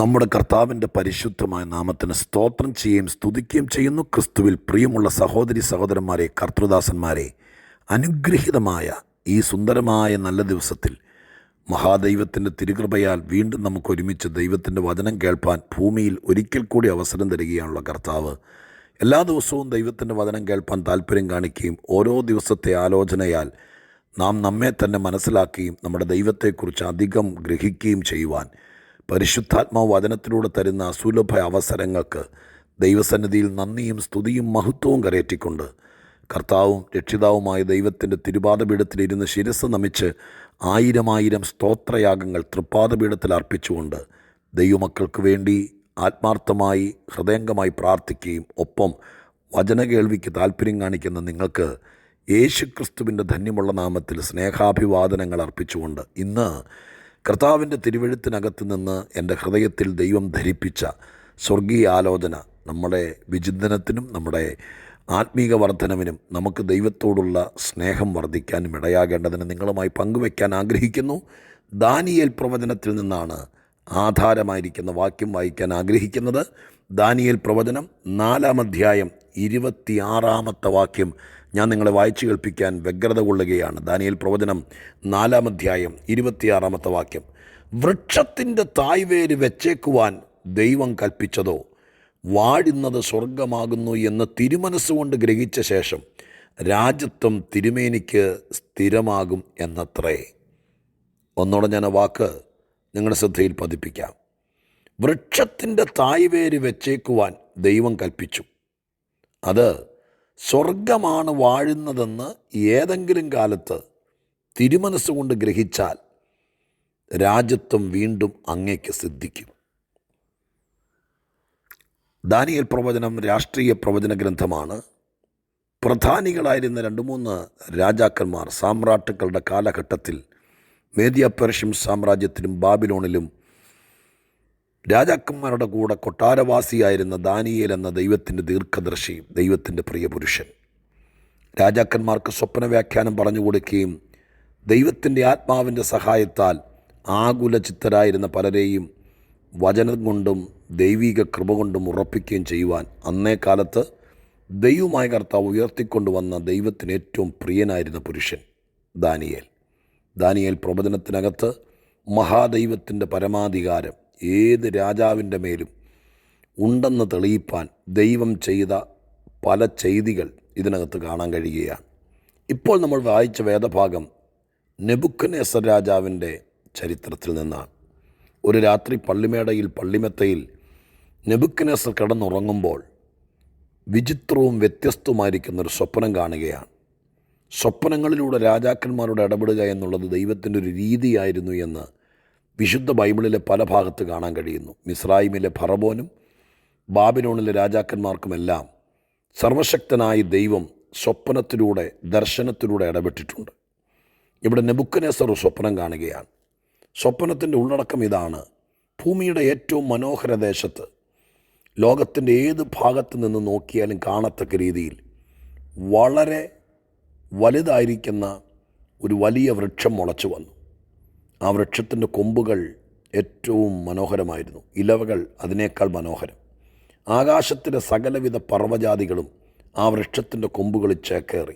നമ്മുടെ കർത്താവിന്റെ പരിശുദ്ധമായ നാമത്തിന് സ്തോത്രം ചെയ്യുകയും സ്തുതിക്കുകയും ചെയ്യുന്നു. ക്രിസ്തുവിൽ പ്രിയമുള്ള സഹോദരി സഹോദരന്മാരെ കർത്തൃദാസന്മാരെ അനുഗ്രഹീതമായ ഈ സുന്ദരമായ നല്ല ദിവസത്തിൽ മഹാദൈവത്തിന്റെ തിരുകൃപയാൽ വീണ്ടും നമുക്ക് ഒരുമിച്ച് ദൈവത്തിന്റെ വചനം കേൾപ്പാൻ ഭൂമിയിൽ ഒരിക്കൽ കൂടി അവസരം തരികയാണുള്ള കർത്താവ്. എല്ലാ ദിവസവും ദൈവത്തിന്റെ വചനം കേൾപ്പാൻ താല്പര്യം കാണിക്കുകയും ഓരോ ദിവസത്തെ ആലോചനയാൽ നാം നമ്മെ തന്നെ മനസ്സിലാക്കുകയും നമ്മുടെ ദൈവത്തെക്കുറിച്ച് അധികം ഗ്രഹിക്കുകയും ചെയ്യുവാൻ പരിശുദ്ധാത്മാവ് വചനത്തിലൂടെ തരുന്ന അസുലഭ അവസരങ്ങൾക്ക് ദൈവസന്നിധിയിൽ നന്ദിയും സ്തുതിയും മഹത്വവും കരയറ്റിക്കൊണ്ട് കർത്താവും രക്ഷിതാവുമായ ദൈവത്തിന്റെ തിരുപാതപീഠത്തിലിരുന്ന് ശിരസ് നമിച്ച് ആയിരം ആയിരം സ്തോത്രയാഗങ്ങൾ തൃപ്പാതപീഠത്തിൽ അർപ്പിച്ചുകൊണ്ട് ദൈവമക്കൾക്ക് വേണ്ടി ആത്മാർത്ഥമായി ഹൃദയംഗമായി പ്രാർത്ഥിക്കുകയും ഒപ്പം വചന കേൾവിക്ക് താല്പര്യം കാണിക്കുന്ന നിങ്ങൾക്ക് യേശുക്രിസ്തുവിന്റെ ധന്യമുള്ള നാമത്തിൽ സ്നേഹാഭിവാദനങ്ങൾ അർപ്പിച്ചുകൊണ്ട് ഇന്ന് കർത്താവിന്റെ തിരുവഴുത്തിനകത്ത് നിന്ന് എന്റെ ഹൃദയത്തിൽ ദൈവം ധരിപ്പിച്ച സ്വർഗീയ ആലോചന നമ്മുടെ വിചിന്തനത്തിനും നമ്മുടെ ആത്മീക വർധനവിനും നമുക്ക് ദൈവത്തോടുള്ള സ്നേഹം വർദ്ധിക്കാനും ഇടയാകേണ്ടതിന് നിങ്ങളുമായി പങ്കുവയ്ക്കാൻ ആഗ്രഹിക്കുന്നു. ദാനിയേൽ പ്രവചനത്തിൽ നിന്നാണ് ആധാരമായിരിക്കുന്ന വാക്യം വായിക്കാൻ ആഗ്രഹിക്കുന്നത്. ദാനിയേൽ പ്രവചനം നാലാം അധ്യായം ഇരുപത്തിയാറാമത്തെ വാക്യം ഞാൻ നിങ്ങളെ വായിച്ചു കേൾപ്പിക്കാൻ വ്യഗ്രത കൊള്ളുകയാണ്. ദാനിയൽ പ്രവചനം നാലാം അധ്യായം ഇരുപത്തിയാറാമത്തെ വാക്യം. വൃക്ഷത്തിന്റെ തായ്വേര് വെച്ചേക്കുവാൻ ദൈവം കൽപ്പിച്ചതോ? വാഴുന്നത് സ്വർഗമാകുന്നു എന്ന് തിരുമനസ്സുകൊണ്ട് ഗ്രഹിച്ച ശേഷം രാജ്യത്വം തിരുമേനിക്ക് സ്ഥിരമാകും എന്നത്രേ. ഒന്നോടെ ഞാൻ വാക്ക് നിങ്ങളുടെ ശ്രദ്ധയിൽ പതിപ്പിക്കാം. വൃക്ഷത്തിന്റെ തായ്വേര് വെച്ചേക്കുവാൻ ദൈവം കൽപ്പിച്ചു. അത് സ്വർഗമാണ് വാഴുന്നതെന്ന് ഏതെങ്കിലും കാലത്ത് തിരുമനസ്സുകൊണ്ട് ഗ്രഹിച്ചാൽ രാജ്യത്വം വീണ്ടും അങ്ങേക്ക് സിദ്ധിക്കും. ദാനിയൽ പ്രവചനം രാഷ്ട്രീയ പ്രവചന ഗ്രന്ഥമാണ്. പ്രധാനികളായിരുന്ന രണ്ട് മൂന്ന് രാജാക്കന്മാർ സാമ്രാട്ടുക്കളുടെ കാലഘട്ടത്തിൽ മേദിയ പെർഷ്യൻ സാമ്രാജ്യത്തിലും ബാബിലോണിലും രാജാക്കന്മാരുടെ കൂടെ കൊട്ടാരവാസിയായിരുന്ന ദാനിയേൽ എന്ന ദൈവത്തിന്റെ ദീർഘദർശി ദൈവത്തിന്റെ പ്രിയപുരുഷൻ രാജാക്കന്മാർക്ക് സ്വപ്ന വ്യാഖ്യാനം പറഞ്ഞു കൊടുക്കുകയും ദൈവത്തിന്റെ ആത്മാവിന്റെ സഹായത്താൽ ആകുല ചിത്തരായിരുന്ന പലരെയും വചനം കൊണ്ടും ദൈവിക കൃപ കൊണ്ടും ഉറപ്പിക്കുകയും ചെയ്യുവാൻ അന്നേ കാലത്ത് ദൈവമായ കർത്താവ് ഉയർത്തിക്കൊണ്ടുവന്ന ദൈവത്തിന് ഏറ്റവും പ്രിയനായിരുന്ന പുരുഷൻ ദാനിയേൽ. ദാനിയേൽ പ്രവചനത്തിനകത്ത് മഹാദൈവത്തിന്റെ പരമാധികാരം ഏത് രാജാവിന്റെ മേലും ഉണ്ടെന്ന് തെളിയിപ്പാൻ ദൈവം ചെയ്ത പല ചെയ്തികൾ ഇതിനകത്ത് കാണാൻ കഴിയുകയാണ്. ഇപ്പോൾ നമ്മൾ വായിച്ച വേദഭാഗം നെബുക്കനേസർ രാജാവിന്റെ ചരിത്രത്തിൽ നിന്നാണ്. ഒരു രാത്രി പള്ളിമേടയിൽ പള്ളിമെത്തയിൽ നെബുക്കനേസർ കിടന്നുറങ്ങുമ്പോൾ വിചിത്രവും വ്യത്യസ്തവുമായിരിക്കുന്നൊരു സ്വപ്നം കാണുകയാണ്. സ്വപ്നങ്ങളിലൂടെ രാജാക്കന്മാരോട് ഇടപെടുക എന്നുള്ളത് ദൈവത്തിന്റെ ഒരു രീതിയായിരുന്നു എന്ന് വിശുദ്ധ ബൈബിളിലെ പല ഭാഗത്ത് കാണാൻ കഴിയുന്നു. മിസ്രായിമിലെ ഫറബോനും ബാബിലോണിലെ രാജാക്കന്മാർക്കുമെല്ലാം സർവശക്തനായ ദൈവം സ്വപ്നത്തിലൂടെ ദർശനത്തിലൂടെ ഇടപെട്ടിട്ടുണ്ട്. ഇവിടെ നെബുക്കനേസർ സ്വപ്നം കാണുകയാണ്. സ്വപ്നത്തിന്റെ ഉള്ളടക്കം ഇതാണ്. ഭൂമിയുടെ ഏറ്റവും മനോഹര ദേശത്ത് ലോകത്തിന്റെ ഏത് ഭാഗത്ത് നിന്ന് നോക്കിയാലും കാണത്തക്ക രീതിയിൽ വളരെ വലുതായിരിക്കുന്ന ഒരു വലിയ വൃക്ഷം മുളച്ചു വന്നു. ആ വൃക്ഷത്തിന്റെ കൊമ്പുകൾ ഏറ്റവും മനോഹരമായിരുന്നു. ഇലവകൾ അതിനേക്കാൾ മനോഹരം. ആകാശത്തിലെ സകലവിധ പർവജാതികളും ആ വൃക്ഷത്തിന്റെ കൊമ്പുകളിൽ ചേക്കേറി.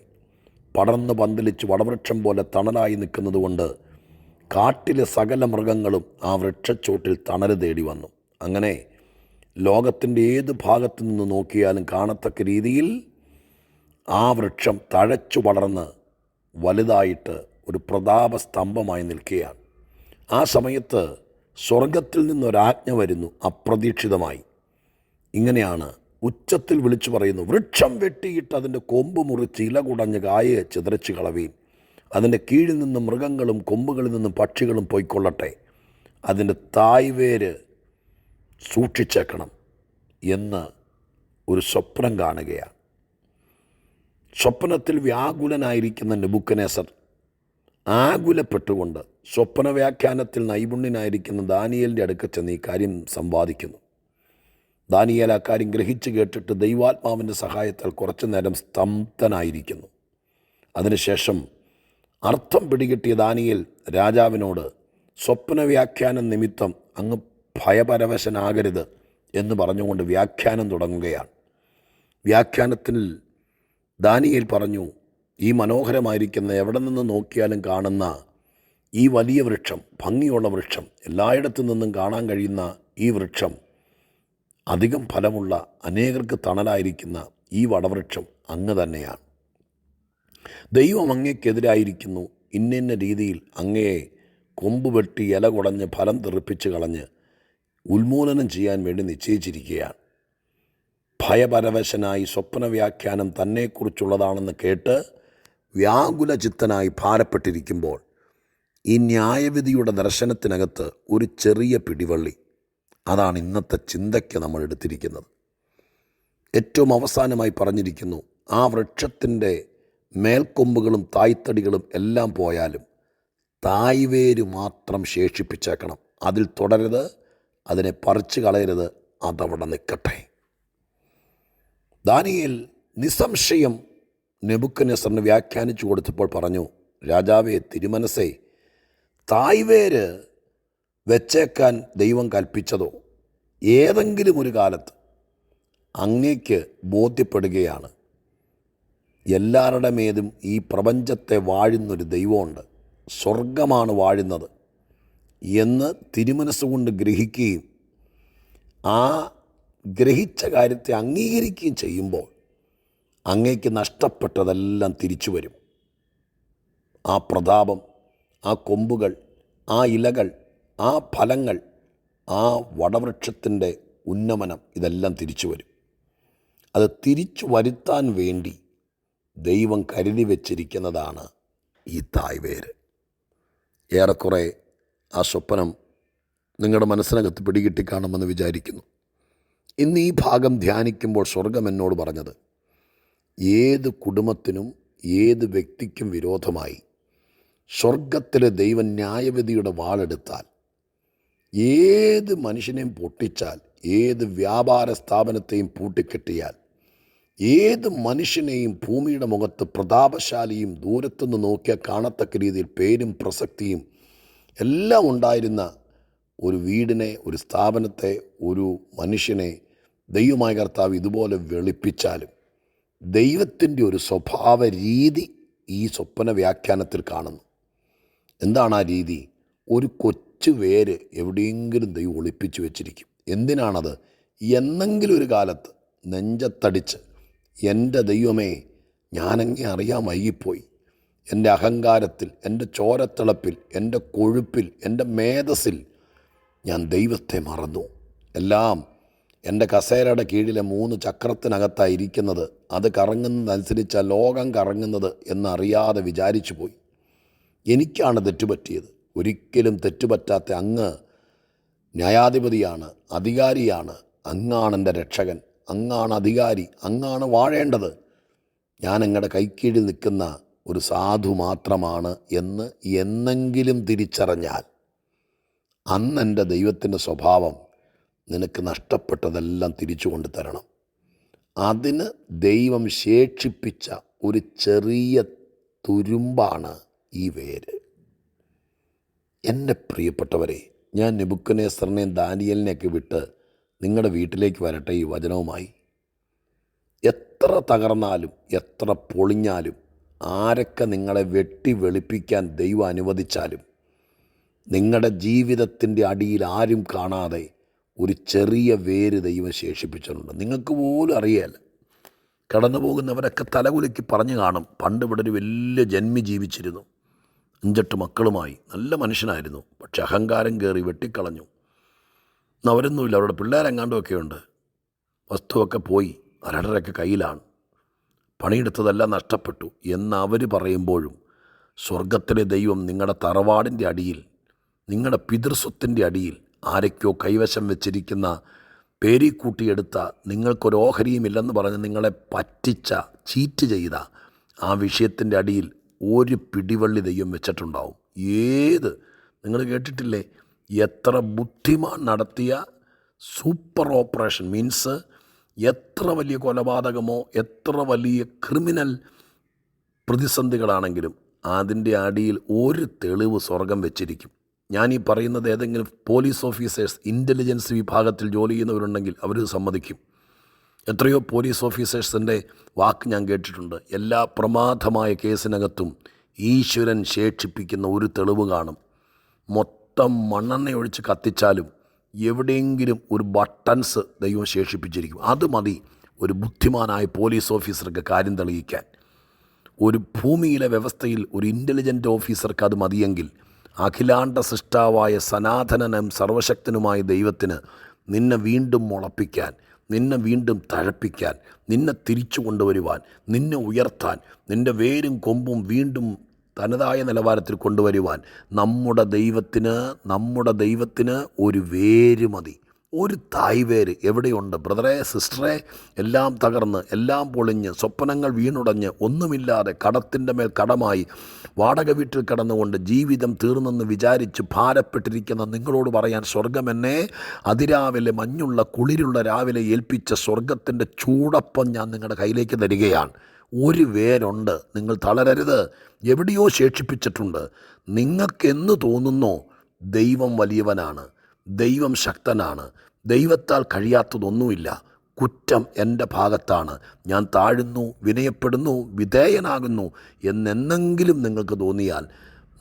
പടർന്ന് പന്തലിച്ച് വടവൃക്ഷം പോലെ തണലായി നിൽക്കുന്നത് കൊണ്ട് കാട്ടിലെ സകല മൃഗങ്ങളും ആ വൃക്ഷച്ചോട്ടിൽ തണൽ തേടി വന്നു. അങ്ങനെ ലോകത്തിന്റെ ഏത് ഭാഗത്തു നിന്ന് നോക്കിയാലും കാണത്തക്ക രീതിയിൽ ആ വൃക്ഷം തഴച്ചു വളർന്ന് വലുതായിട്ട് ഒരു പ്രതാപ സ്തംഭമായി നിൽക്കുകയാണ്. ആ സമയത്ത് സ്വർഗത്തിൽ നിന്നൊരാജ്ഞ വരുന്നു അപ്രതീക്ഷിതമായി. ഇങ്ങനെയാണ് ഉച്ചത്തിൽ വിളിച്ചു പറയുന്നു വൃക്ഷം വെട്ടിയിട്ട് അതിന്റെ കൊമ്പ് മുറിച്ച് ഇല കുടഞ്ഞ് കായെ ചിതറിച്ച് കളവീൻ. അതിന്റെ കീഴിൽ നിന്ന് മൃഗങ്ങളും കൊമ്പുകളിൽ നിന്നും പക്ഷികളും പോയിക്കൊള്ളട്ടെ. അതിന്റെ തായ്വേര് സൂക്ഷിച്ചേക്കണം എന്ന് ഒരു സ്വപ്നം കാണുകയാണ്. സ്വപ്നത്തിൽ വ്യാകുലനായിരിക്കുന്ന നെബുക്കനേസർ ആകുലപ്പെട്ടുകൊണ്ട് സ്വപ്ന വ്യാഖ്യാനത്തിൽ നൈപുണ്യനായിരിക്കുന്ന ദാനിയലിന്റെ അടുക്ക ചെന്ന് ഈ കാര്യം സംവാദിക്കുന്നു. ദാനിയേൽ ആ കാര്യം ഗ്രഹിച്ച് കേട്ടിട്ട് ദൈവാത്മാവിന്റെ സഹായത്താൽ കുറച്ചു നേരം സ്തംഭനായിരിക്കുന്നു. അതിനുശേഷം അർത്ഥം പിടികിട്ടിയ ദാനിയേൽ രാജാവിനോട് സ്വപ്ന വ്യാഖ്യാനം നിമിത്തം അങ്ങ് ഭയപരവശനാകരുത് എന്ന് പറഞ്ഞുകൊണ്ട് വ്യാഖ്യാനം തുടങ്ങുകയാണ്. വ്യാഖ്യാനത്തിൽ ദാനിയേൽ പറഞ്ഞു ഈ മനോഹരമായിരിക്കുന്ന എവിടെ നിന്ന് നോക്കിയാലും കാണുന്ന ഈ വലിയ വൃക്ഷം ഭംഗിയുള്ള വൃക്ഷം എല്ലായിടത്തു നിന്നും കാണാൻ കഴിയുന്ന ഈ വൃക്ഷം അധികം ഫലമുള്ള അനേകർക്ക് തണലായിരിക്കുന്ന ഈ വടവൃക്ഷം അങ്ങ് തന്നെയാണ്. ദൈവം അങ്ങേക്കെതിരായിരിക്കുന്നു. ഇന്നിന്ന രീതിയിൽ അങ്ങയെ കൊമ്പ് വെട്ടി ഇല കുടഞ്ഞ് ഫലം തെറിപ്പിച്ച് കളഞ്ഞ് ഉന്മൂലനം ചെയ്യാൻ വേണ്ടി നിശ്ചയിച്ചിരിക്കുകയാണ്. ഭയപരവശനായി സ്വപ്ന വ്യാഖ്യാനം തന്നെക്കുറിച്ചുള്ളതാണെന്ന് കേട്ട് വ്യാകുലചിത്തനായി ഭാരപ്പെട്ടിരിക്കുമ്പോൾ ഈ ന്യായവിധിയുടെ ദർശനത്തിനകത്ത് ഒരു ചെറിയ പിടിവള്ളി. അതാണ് ഇന്നത്തെ ചിന്തയ്ക്ക് നമ്മൾ എടുത്തിരിക്കുന്നത്. ഏറ്റവും അവസാനമായി പറഞ്ഞിരിക്കുന്നു ആ വൃക്ഷത്തിന്റെ മേൽക്കൊമ്പുകളും തായ്തടികളും എല്ലാം പോയാലും തായ്വേര് മാത്രം ശേഷിപ്പിച്ചേക്കണം. അതിൽ തുടരുത് അതിനെ പറിച്ചു കളയരുത് അതവിടെ നിൽക്കട്ടെ. ദാനിയിൽ നിസ്സംശയം നെബുക്കനെസറിന് വ്യാഖ്യാനിച്ചു കൊടുത്തപ്പോൾ പറഞ്ഞു രാജാവേ തിരുമനസേ തായ്വേര് വെച്ചേക്കാൻ ദൈവം കൽപ്പിച്ചതോ? ഏതെങ്കിലും ഒരു കാലത്ത് അങ്ങേക്ക് ബോധ്യപ്പെടുകയാണ്. എല്ലാവരുടെ മേതും ഈ പ്രപഞ്ചത്തെ വാഴുന്നൊരു ദൈവമുണ്ട്. സ്വർഗമാണ് വാഴുന്നത്. എന്ന് തിരുമനസ്സുകൊണ്ട് ഗ്രഹിക്കുകയും ആ ഗ്രഹിച്ച കാര്യത്തെ അംഗീകരിക്കുകയും ചെയ്യുമ്പോൾ അങ്ങേക്ക് നഷ്ടപ്പെട്ടതെല്ലാം തിരിച്ചു വരും. ആ പ്രതാപം ആ കൊമ്പുകൾ ആ ഇലകൾ ആ ഫലങ്ങൾ ആ വടവൃക്ഷത്തിന്റെ ഉന്നമനം ഇതെല്ലാം തിരിച്ചു വരും. അത് തിരിച്ചു വരുത്താൻ വേണ്ടി ദൈവം കരുതി വച്ചിരിക്കുന്നതാണ് ഈ തായ്വേര്. ഏറെക്കുറെ ആ സ്വപ്നം നിങ്ങളുടെ മനസ്സിനകത്ത് പിടികിട്ടി കാണുമെന്ന് വിചാരിക്കുന്നു. ഇന്ന് ഈ ഭാഗം ധ്യാനിക്കുമ്പോൾ സ്വർഗം എന്നോട് പറഞ്ഞത് ഏത് കുടുംബത്തിനും ഏത് വ്യക്തിക്കും വിരോധമായി. സ്വർഗത്തിലെ ദൈവ ന്യായവിധിയുടെ വാളെടുത്താൽ ഏത് മനുഷ്യനെയും പൊട്ടിച്ചാൽ ഏത് വ്യാപാര സ്ഥാപനത്തെയും പൂട്ടിക്കെട്ടിയാൽ ഏത് മനുഷ്യനെയും ഭൂമിയുടെ മുഖത്ത് പ്രതാപശാലിയും ദൂരത്തുനിന്ന് നോക്കിയാൽ കാണത്തക്ക രീതിയിൽ പേരും പ്രസക്തിയും എല്ലാം ഉണ്ടായിരുന്ന ഒരു വീടിനെ ഒരു സ്ഥാപനത്തെ ഒരു മനുഷ്യനെ ദൈവമായ കർത്താവ് ഇതുപോലെ വെളുപ്പിച്ചാലും ദൈവത്തിന്റെ ഒരു സ്വഭാവ രീതി ഈ സ്വപ്ന വ്യാഖ്യാനത്തിൽ കാണുന്നു. എന്താണ് ആ രീതി? ഒരു കൊച്ചു വേര് എവിടെയെങ്കിലും ദൈവം ഒളിപ്പിച്ചു വെച്ചിരിക്കും. എന്തിനാണത്? എന്നെങ്കിലും ഒരു കാലത്ത് നെഞ്ചത്തടിച്ച് എന്റെ ദൈവമേ ഞാനങ്ങെ അറിയാൻ വൈകിപ്പോയി. എന്റെ അഹങ്കാരത്തിൽ എന്റെ ചോരത്തിളപ്പിൽ എന്റെ കൊഴുപ്പിൽ എന്റെ മേധസ്സിൽ ഞാൻ ദൈവത്തെ മറന്നു. എല്ലാം എന്റെ കസേരയുടെ കീഴിലെ മൂന്ന് ചക്രത്തിനകത്താണ് ഇരിക്കുന്നത്. അത് കറങ്ങുന്നതനുസരിച്ച ലോകം കറങ്ങുന്നത് എന്നറിയാതെ വിചാരിച്ചു പോയി. എനിക്കാണ് തെറ്റുപറ്റിയത്. ഒരിക്കലും തെറ്റുപറ്റാത്ത അങ്ങ് ന്യായാധിപതിയാണ് അധികാരിയാണ്. അങ്ങാണ് എന്റെ രക്ഷകൻ അങ്ങാണ് അധികാരി അങ്ങാണ് വാഴേണ്ടത്. ഞാൻ നിങ്ങളുടെ കൈക്കീഴിൽ നിൽക്കുന്ന ഒരു സാധു മാത്രമാണ് എന്ന് എന്നെങ്കിലും തിരിച്ചറിഞ്ഞാൽ അന്ന് എന്റെ ദൈവത്തിന്റെ സ്വഭാവം നിനക്ക് നഷ്ടപ്പെട്ടതെല്ലാം തിരിച്ചു കൊണ്ടു തരണം. അതിന് ദൈവം ശേഷിപ്പിച്ച ഒരു ചെറിയ തുരുമ്പാണ് ഈ വേര്. എന്റെ പ്രിയപ്പെട്ടവരെ ഞാൻ നെബുക്കനേസറിനെയും ദാനിയലിനെയൊക്കെ വിട്ട് നിങ്ങളുടെ വീട്ടിലേക്ക് വരട്ടെ ഈ വചനവുമായി. എത്ര തകർന്നാലും എത്ര പൊളിഞ്ഞാലും ആരൊക്കെ നിങ്ങളെ വെട്ടി വെളുപ്പിക്കാൻ ദൈവം അനുവദിച്ചാലും നിങ്ങളുടെ ജീവിതത്തിന്റെ അടിയിൽ ആരും കാണാതെ ഒരു ചെറിയ വേര് ദൈവം ശേഷിപ്പിച്ചിട്ടുണ്ട്. നിങ്ങൾക്ക് പോലും അറിയാല്ല കടന്നു പോകുന്നവരൊക്കെ തലകുലുക്കി പറഞ്ഞു കാണും. പണ്ട് ഇവിടെ ഒരു വലിയ ജന്മി ജീവിച്ചിരുന്നു. അഞ്ചെട്ട് മക്കളുമായി. നല്ല മനുഷ്യനായിരുന്നു. പക്ഷെ അഹങ്കാരം കയറി വെട്ടിക്കളഞ്ഞു. അവരൊന്നുമില്ല അവരുടെ പിള്ളേരെങ്ങാണ്ടുമൊക്കെ ഉണ്ട്. വസ്തുവൊക്കെ പോയി. അരടരൊക്കെ കയ്യിലാണ്. പണിയെടുത്തതെല്ലാം നഷ്ടപ്പെട്ടു. എന്ന് അവർ പറയുമ്പോഴും സ്വർഗത്തിലെ ദൈവം നിങ്ങളുടെ തറവാടിന്റെ അടിയിൽ നിങ്ങളുടെ പിതൃസ്വത്തിന്റെ അടിയിൽ ആരൊക്കെയോ കൈവശം വെച്ചിരിക്കുന്ന പേരിക്കൂട്ടിയെടുത്ത കൂട്ടിയെടുത്ത നിങ്ങൾക്കൊരു ഓഹരിയുമില്ലെന്ന് പറഞ്ഞ് നിങ്ങളെ പറ്റിച്ച ചീറ്റ് ചെയ്ത ആ വിഷയത്തിന്റെ അടിയിൽ ഒരു പിടിവള്ളി ദൈവം വെച്ചിട്ടുണ്ടാവും. ഏത്? നിങ്ങൾ കേട്ടിട്ടില്ലേ? എത്ര ബുദ്ധിമാൻ നടത്തിയ സൂപ്പർ ഓപ്പറേഷൻ മീൻസ് എത്ര വലിയ കൊലപാതകമോ എത്ര വലിയ ക്രിമിനൽ പ്രതിസന്ധികളാണെങ്കിലും അതിന്റെ അടിയിൽ ഒരു തെളിവ് സ്വർഗം വെച്ചിരിക്കും. ഞാൻ ഈ പറയുന്നത് ഏതെങ്കിലും പോലീസ് ഓഫീസേഴ്സ് ഇന്റലിജൻസ് വിഭാഗത്തിൽ ജോലി ചെയ്യുന്നവരുണ്ടെങ്കിൽ അവർ സമ്മതിക്കും. എത്രയോ പോലീസ് ഓഫീസേഴ്സിന്റെ വാക്ക് ഞാൻ കേട്ടിട്ടുണ്ട്. എല്ലാ പ്രമാദമായ കേസിനകത്തും ഈശ്വരൻ ശേഷിപ്പിക്കുന്ന ഒരു തെളിവ് കാണും. മൊത്തം മണ്ണെണ്ണ ഒഴിച്ച് കത്തിച്ചാലും എവിടെയെങ്കിലും ഒരു ബട്ടൺസ് ദൈവം ശേഷിപ്പിച്ചിരിക്കും. അത് മതി ഒരു ബുദ്ധിമാനായ പോലീസ് ഓഫീസർക്ക് കാര്യം തെളിയിക്കാൻ. ഒരു ഭൂമിയിലെ വ്യവസ്ഥയിൽ ഒരു ഇന്റലിജന്റ് ഓഫീസർക്ക് അത് മതിയെങ്കിൽ അഖിലാണ്ട സൃഷ്ടാവായ സനാതനനും സർവശക്തനുമായ ദൈവത്തിന് നിന്നെ വീണ്ടും മുളപ്പിക്കാൻ നിന്നെ വീണ്ടും തഴപ്പിക്കാൻ നിന്നെ തിരിച്ചു കൊണ്ടുവരുവാൻ നിന്നെ ഉയർത്താൻ നിന്റെ വേരും കൊമ്പും വീണ്ടും തനതായ നിലവാരത്തിൽ കൊണ്ടുവരുവാൻ നമ്മുടെ ദൈവത്തിന് നമ്മുടെ ദൈവത്തിന് ഒരു വേര് മതി ഒരു തായ്വേര് എവിടെയുണ്ട്? ബ്രദറെ സിസ്റ്ററെ എല്ലാം തകർന്ന് എല്ലാം പൊളിഞ്ഞ് സ്വപ്നങ്ങൾ വീണുടഞ്ഞ് ഒന്നുമില്ലാതെ കടത്തിന്റെ മേൽ കടമായി വാടക വീട്ടിൽ കിടന്നുകൊണ്ട് ജീവിതം തീർന്നെന്ന് വിചാരിച്ച് ഭാരപ്പെട്ടിരിക്കുന്ന നിങ്ങളോട് പറയാൻ സ്വർഗം എന്നെ അതിരാവിലെ മഞ്ഞുള്ള കുളിരുള്ള രാവിലെ ഏൽപ്പിച്ച സ്വർഗത്തിന്റെ ചൂടപ്പം ഞാൻ നിങ്ങളുടെ കയ്യിലേക്ക് തരികയാണ്. ഒരു വേരുണ്ട്. നിങ്ങൾ തളരരുത്. എവിടെയോ ശേഷിപ്പിച്ചിട്ടുണ്ട്. നിങ്ങൾക്കെന്ന് തോന്നുന്നോ? ദൈവം വലിയവനാണ്. ദൈവം ശക്തനാണ്. ദൈവത്താൽ കഴിയാത്തതൊന്നുമില്ല. കുറ്റം എന്റെ ഭാഗത്താണ്. ഞാൻ താഴുന്നു വിനയപ്പെടുന്നു വിധേയനാകുന്നു എന്നെന്നെങ്കിലും നിങ്ങൾക്ക് തോന്നിയാൽ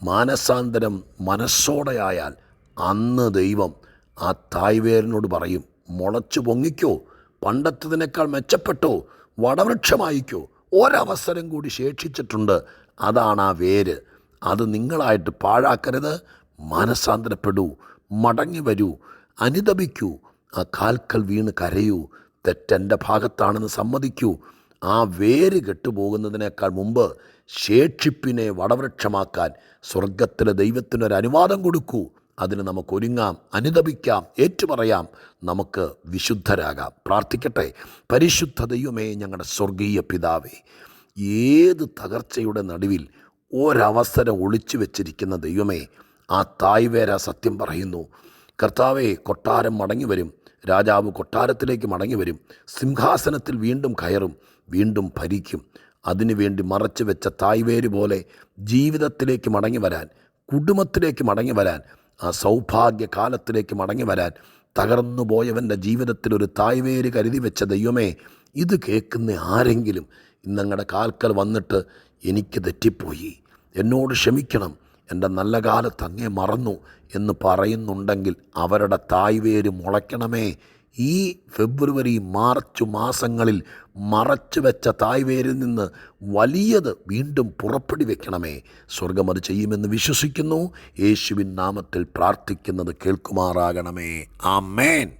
മാനസാന്തരം മനസ്സോടെയായാൽ അന്ന് ദൈവം ആ തായ്വേരനോട് പറയും മുളച്ചു പൊങ്ങിക്കോ പണ്ടത്തതിനേക്കാൾ മെച്ചപ്പെട്ടോ വടവൃക്ഷമായിക്കോ ഒരവസരം കൂടി ശേഷിച്ചിട്ടുണ്ട്. അതാണ് ആ വേര്. അത് നിങ്ങളായിട്ട് പാഴാക്കരുത് മാനസാന്തരപ്പെടൂ. മടങ്ങി വരൂ അനുദപിക്കൂ ആ കാൽക്കൽ വീണ് കരയൂ തെറ്റെന്റെ ഭാഗത്താണെന്ന് സമ്മതിക്കൂ. ആ വേര് കെട്ടുപോകുന്നതിനേക്കാൾ മുമ്പ് ശേഷിപ്പിനെ വടവൃക്ഷമാക്കാൻ സ്വർഗത്തിലെ ദൈവത്തിനൊരു അനുവാദം കൊടുക്കൂ. അതിന് നമുക്ക് ഒരുങ്ങാം അനുദപിക്കാം ഏറ്റുപറയാം നമുക്ക് വിശുദ്ധരാകാം. പ്രാർത്ഥിക്കട്ടെ പരിശുദ്ധ ദൈവമേ ഞങ്ങളുടെ സ്വർഗീയ പിതാവേ ഏത് തകർച്ചയുടെ നടുവിൽ ഒരവസരം ഒളിച്ചു വെച്ചിരിക്കുന്ന ദൈവമേ ആ തായ്വേര സത്യം പറയുന്നു. കർത്താവെ കൊട്ടാരം മടങ്ങി വരും. രാജാവ് കൊട്ടാരത്തിലേക്ക് മടങ്ങി വരും. സിംഹാസനത്തിൽ വീണ്ടും കയറും വീണ്ടും ഭരിക്കും. അതിനുവേണ്ടി മറച്ചു വെച്ച തായ്വേര് പോലെ ജീവിതത്തിലേക്ക് മടങ്ങി വരാൻ കുടുംബത്തിലേക്ക് മടങ്ങി വരാൻ ആ സൗഭാഗ്യ കാലത്തിലേക്ക് മടങ്ങി വരാൻ തകർന്നു പോയവന്റെ ജീവിതത്തിൽ ഒരു തായ്വേര് കരുതി വെച്ച ദൈവമേ ഇത് കേൾക്കുന്ന ആരെങ്കിലും ഇന്നങ്ങടെ കാൽക്കൽ വന്നിട്ട് എനിക്ക് തെറ്റിപ്പോയി. എന്നോട് ക്ഷമിക്കണം. എന്റെ നല്ല കാലത്ത് അങ്ങേ മറന്നു എന്ന് പറയുന്നുണ്ടെങ്കിൽ അവരുടെ തായ്വേര് മുളയ്ക്കണമേ. ഈ ഫെബ്രുവരി മാർച്ച് മാസങ്ങളിൽ മറച്ചു വെച്ച തായ്വേരിൽ നിന്ന് വലിയത് വീണ്ടും പുറപ്പെടി വെക്കണമേ സ്വർഗം അത് ചെയ്യുമെന്ന് വിശ്വസിക്കുന്നു. യേശുവിൻ നാമത്തിൽ പ്രാർത്ഥിക്കുന്നത് കേൾക്കുമാറാകണമേ. ആമേൻ.